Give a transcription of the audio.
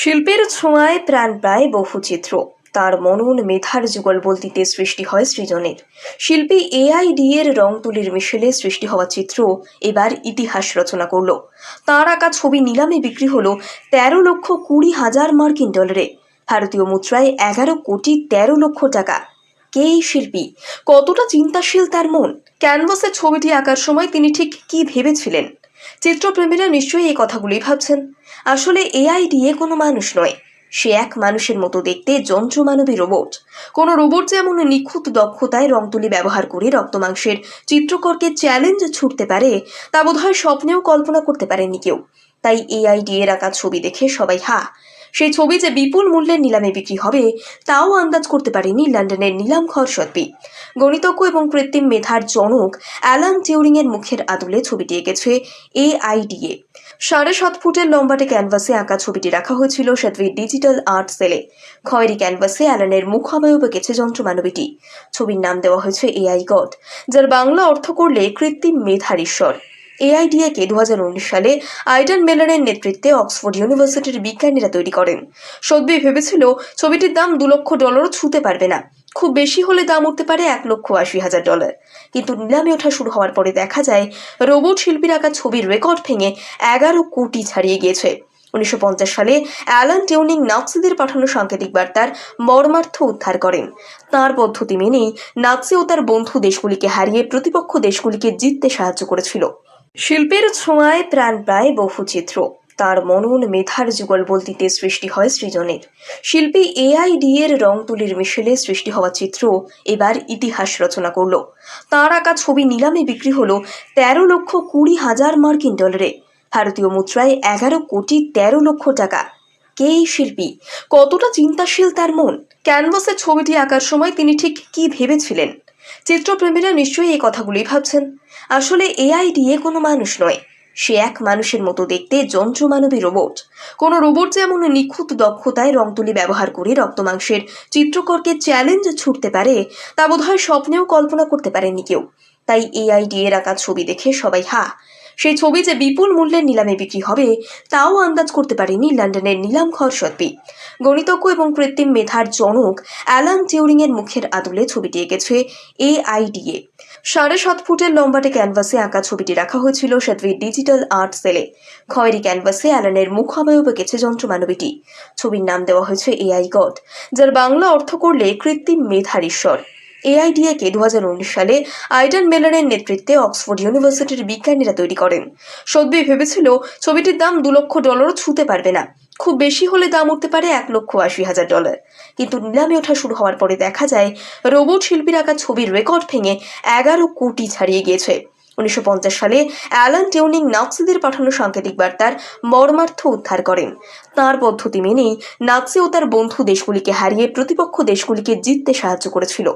শিল্পের ছোঁয়ায় প্রাণ প্রায় বহু চিত্র তার মনন মেধার যুগল বলতিতে সৃষ্টি হয় সৃজনের। শিল্পী এআইডি এর রং তুলির মিশেলে সৃষ্টি হওয়া চিত্র এবার ইতিহাস রচনা করল। তার আঁকা ছবি নিলামে বিক্রি হল তেরো লক্ষ কুড়ি হাজার মার্কিন ডলারে। ভারতীয় মুদ্রায় এগারো কোটি তেরো লক্ষ টাকা। কে এই শিল্পী? কতটা চিন্তাশীল তার মন? ক্যানভাসে ছবিটি আঁকার সময় তিনি ঠিক কি ভেবেছিলেন? চিত্রপ্রেমীরা নিশ্চয়ই এই কথাগুলি ভাবছেন। আসলে এআই দিয়ে কোনো মানুষ নয়। সে এক মানুষের মতো দেখতে যন্ত্র মানবী রোবট। কোনো রোবট যেমন নিখুঁত দক্ষতায় রং তুলি ব্যবহার করে রক্তমাংসের চিত্রকরকে চ্যালেঞ্জ ছুটতে পারে, তা বোধহয় স্বপ্নেও কল্পনা করতে পারেনি কেউ। তাই এআই দিয়ে আঁকা ছবি দেখে সবাই হা। সেই ছবি যে বিপুল মূল্যের নিলামে বিক্রি হবে, তাও আন্দাজ করতে পারেনি লন্ডনের নিলাম ঘর সত্যি গণিতজ্ঞ এবং কৃত্রিম মেধার জনক অ্যালান টিউরিং এর মুখের আদলে ছবিটি এঁকেছে এআইডিএ। সাড়ে সাত ফুটের লম্বাটে ক্যানভাসে আঁকা ছবিটি রাখা হয়েছিল সাতভীর ডিজিটাল আর্ট সেলে। খয়েরি ক্যানভাসে অ্যালানের মুখ অবয়ব এঁকেছে যন্ত্রমানবীটি। ছবির নাম দেওয়া হয়েছে এআই গড, যার বাংলা অর্থ করলে কৃত্রিম মেধার ঈশ্বর। এআইডিএকে দু সালে আইডান মেলারের নেতৃত্বে অক্সফোর্ড ইউনিভার্সিটির বিজ্ঞানীরা তৈরি করেন। সদ্যি ভেবেছিল ছবিটির দাম দু লক্ষ ডলারও ছুঁতে পারবে না। খুব বেশি হলে দাম উঠতে পারে এক লক্ষ আশি হাজার ডলার। কিন্তু নিলামে ওঠা শুরু হওয়ার পরে দেখা যায়, রোবট শিল্পীর আঁকা ছবির রেকর্ড ভেঙে এগারো কোটি ছাড়িয়ে গিয়েছে। উনিশশো পঞ্চাশ সালে অ্যালান টিউনিং নাক্সিদের পাঠানো সাংকেতিক বার্তার মর্মার্থ উদ্ধার করেন। তার পদ্ধতি মেনেই নাক্সি ও তার বন্ধু দেশগুলিকে হারিয়ে প্রতিপক্ষ দেশগুলিকে জিততে সাহায্য করেছিল। শিল্পের ছোঁয়ায় প্রাণ প্রায় বহু চিত্র তার মনন মেধার যুগল বলতিতে সৃষ্টি হয় সৃজনের। শিল্পী এআইডি এর রং তুলির মিশেলে সৃষ্টি হওয়া চিত্র এবার ইতিহাস রচনা করল। তার আঁকা ছবি নিলামে বিক্রি হল তেরো লক্ষ কুড়ি হাজার মার্কিন ডলারে। ভারতীয় মুদ্রায় এগারো কোটি তেরো লক্ষ টাকা। কে এই শিল্পী? কতটা চিন্তাশীল তার মন? ক্যানভাসে ছবিটি আঁকার সময় তিনি ঠিক কি ভেবেছিলেন? চিত্রপ্রেমীরা নিশ্চয়ই এই কথাগুলি ভাবছেন। আসলে এআই দিয়ে কোনো মানুষ নয়। সে এক মানুষের মতো দেখতে যন্ত্রমানবী রোবট। কোনো রোবট যেমন নিখুঁত দক্ষতায় রং তুলি ব্যবহার করে রক্তমাংসের চিত্রকরকে চ্যালেঞ্জ ছুটতে পারে, তা বোধহয় স্বপ্নেও কল্পনা করতে পারেনি কেউ। তাই এআই এর আঁকা ছবি দেখে সবাই হা সেই ছবি যে বিপুল মূল্যের নিলামে বিক্রি হবে, তাও আন্দাজ করতে পারেনি লন্ডনের নিলাম ঘর সত্যি গণিতজ্ঞ এবং কৃত্রিম মেধার জনক অ্যালান টিউরিংয়ের মুখের আদলে ছবিটি এঁকেছে এআইডিএ। সাড়ে সাত ফুটের লম্বাটে ক্যানভাসে আঁকা ছবিটি রাখা হয়েছিল সাতভীর ডিজিটাল আর্ট সেলে। খয়েরি ক্যানভাসে অ্যালানের মুখ অবয়ব এঁকেছে যন্ত্রমানবীটি। ছবির নাম দেওয়া হয়েছে এআই গড, যার বাংলা অর্থ করলে কৃত্রিম মেধার ঈশ্বর। এআইডিএকে দু হাজার উনিশ সালে আইডান মেলারের নেতৃত্বে অক্সফোর্ড ইউনিভার্সিটির বিজ্ঞানীরা তৈরি করেন। সদ্যি ভেবেছিল ছবিটির দাম দু লক্ষ ডলারও ছুঁতে পারবে না। খুব বেশি হলে দাম উঠতে পারে এক লক্ষ আশি হাজার ডলার। কিন্তু নিলামে ওঠা শুরু হওয়ার পরে দেখা যায়, রোবট শিল্পীর আঁকা ছবির রেকর্ড ভেঙে এগারো কোটি ছাড়িয়ে গিয়েছে। উনিশশো পঞ্চাশ সালে অ্যালান টিউনিং নাক্সিদের পাঠানো সাংকেতিক বার্তার মর্মার্থ উদ্ধার করেন। তার পদ্ধতি মেনেই নাক্সি ও তার বন্ধু দেশগুলিকে হারিয়ে প্রতিপক্ষ দেশগুলিকে জিততে সাহায্য করেছিল।